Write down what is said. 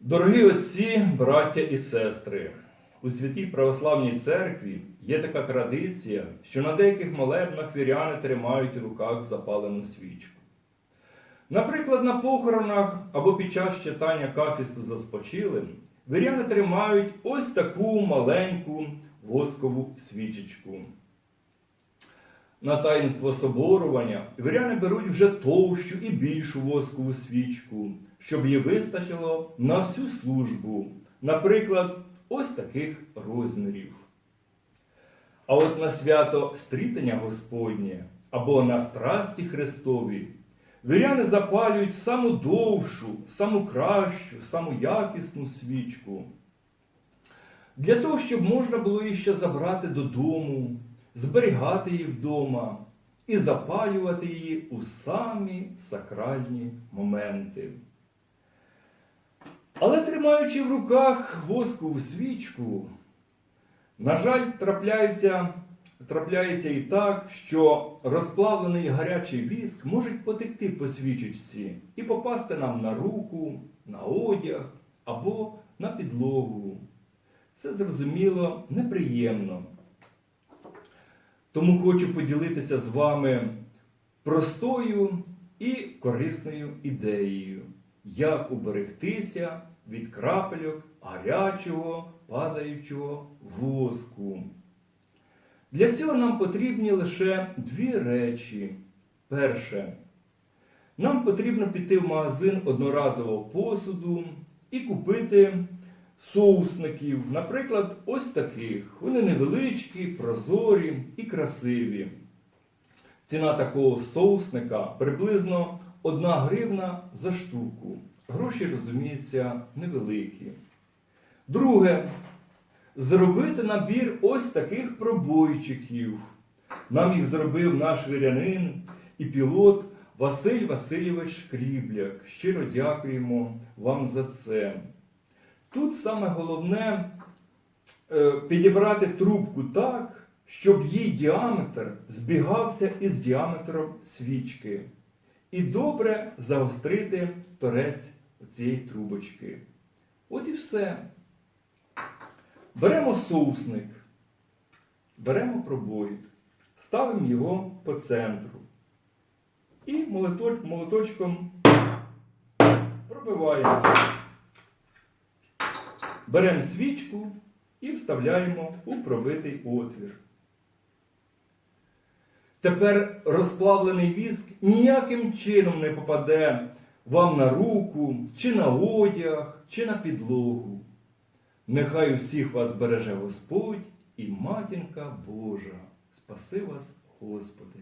Дорогі отці, браття і сестри, у святій православній церкві є така традиція, що на деяких молебнах віряни тримають у руках запалену свічку. Наприклад, на похоронах або під час читання кафісту за спочилим віряни тримають ось таку маленьку воскову свічечку. На таїнство соборування віряни беруть вже товщу і більшу воскову свічку, щоб її вистачило на всю службу, наприклад, ось таких розмірів. А от на свято стрітення Господнє або на страсті Христові віряни запалюють саму довшу, саму кращу, саму якісну свічку. Для того, щоб можна було її ще забрати додому, зберігати її вдома і запалювати її у самі сакральні моменти. Але тримаючи в руках воскову свічку, на жаль, трапляється, трапляється і так, що розплавлений гарячий віск може потекти по свічечці і попасти нам на руку, на одяг або на підлогу. Це зрозуміло неприємно. Тому хочу поділитися з вами простою і корисною ідеєю, як уберегтися від крапельок гарячого падаючого воску. Для цього нам потрібні лише дві речі. Перше, нам потрібно піти в магазин одноразового посуду і купити соусників, наприклад, ось таких. Вони невеличкі, прозорі і красиві. Ціна такого соусника приблизно 1 гривна за штуку. Гроші, розуміється, невеликі. Друге, зробити набір ось таких пробойчиків. Нам їх зробив наш вірянин і пілот Василь Васильович Шкрібляк. Щиро дякуємо вам за це. Тут саме головне е, підібрати трубку так, щоб її діаметр збігався із діаметром свічки. І добре загострити торець цієї трубочки. От і все. Беремо соусник, беремо пробоїд, ставимо його по центру. І молоточком пробиваємо. Беремо свічку і вставляємо у пробитий отвір. Тепер розплавлений віск ніяким чином не попаде вам на руку, чи на одяг, чи на підлогу. Нехай усіх вас береже Господь і матінка Божа. Спаси вас, Господи!